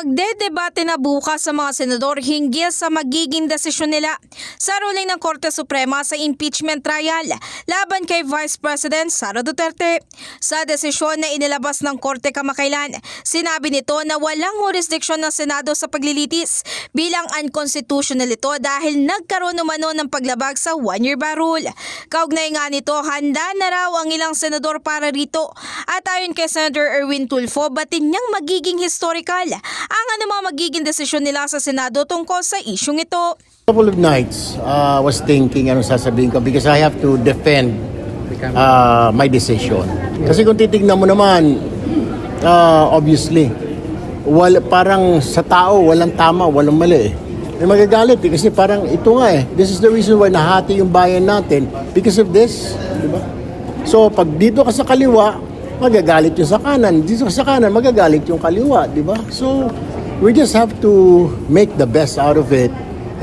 Magdedebate na bukas sa mga senador hinggil sa magiging desisyon nila sa ruling ng Korte Suprema sa impeachment trial laban kay Vice President Sara Duterte. Sa desisyon na inilabas ng Korte kamakailan, sinabi nito na walang jurisdiksyon ng Senado sa paglilitis bilang unconstitutional ito dahil nagkaroon umano ng paglabag sa one-year bar rule. Kaugnay nga nito, handa na raw ang ilang senador para rito at ayon kay Senator Erwin Tulfo, batin niyang magiging historical ang anumang magiging desisyon nila sa Senado tungkol sa isyong ito. couple of nights, uh, was thinking ano sasabihin ko because I have to defend uh, my decision. Kasi kung titignan mo naman, uh, obviously, wal, parang sa tao, walang tama, walang mali eh. May magagalit eh, kasi parang ito nga eh. This is the reason why nahati yung bayan natin because of this. Di ba? So, pag dito ka sa kaliwa, magagalit yung sa kanan. Dito sa kanan, magagalit yung kaliwa. Di ba? So, we just have to make the best out of it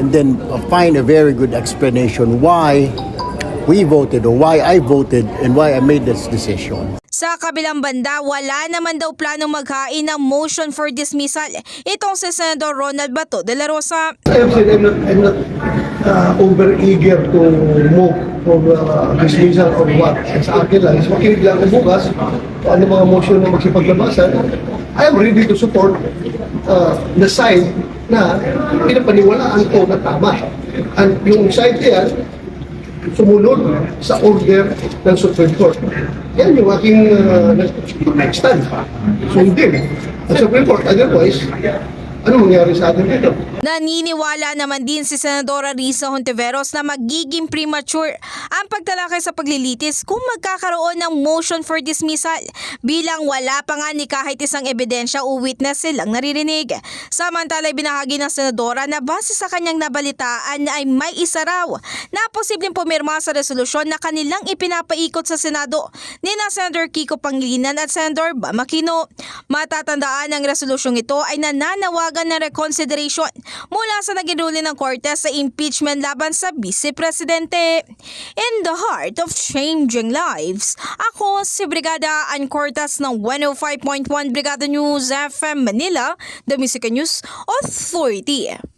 and then find a very good explanation why we voted or why I voted and why I made this decision. Sa kabilang banda, wala naman daw planong maghain ng motion for dismissal itong si Senador Ronald Bato de la Rosa. I have said I'm not, I'm not uh, over eager to move for uh, dismissal or what. Sa akin lang, is makinig lang ako bukas kung ano mga motion na magsipaglabasan. I am ready to support uh, the side na pinapaniwalaan ko na tama. And yung side niya, sumunod sa order ng Supreme Court. Yan yung aking uh, stand. Sundin. Ang Supreme Court, otherwise, ano mangyari sa atin dito? Naniniwala naman din si Senadora Risa Hontiveros na magiging premature ang pagtalakay sa paglilitis kung magkakaroon ng motion for dismissal bilang wala pa nga ni kahit isang ebidensya o witness silang naririnig. Samantala binahagi ng Senadora na base sa kanyang nabalitaan ay may isa raw na posibleng pumirma sa resolusyon na kanilang ipinapaikot sa Senado ni na Senator Kiko Pangilinan at Senator Bam Aquino. Matatandaan ang resolusyong ito ay nananawagan ng reconsideration mula sa naging ruling ng Korte sa impeachment laban sa Vice Presidente. In the heart of changing lives, ako si Brigada Ann Cortas ng 105.1 Brigada News FM Manila, The Music News Authority.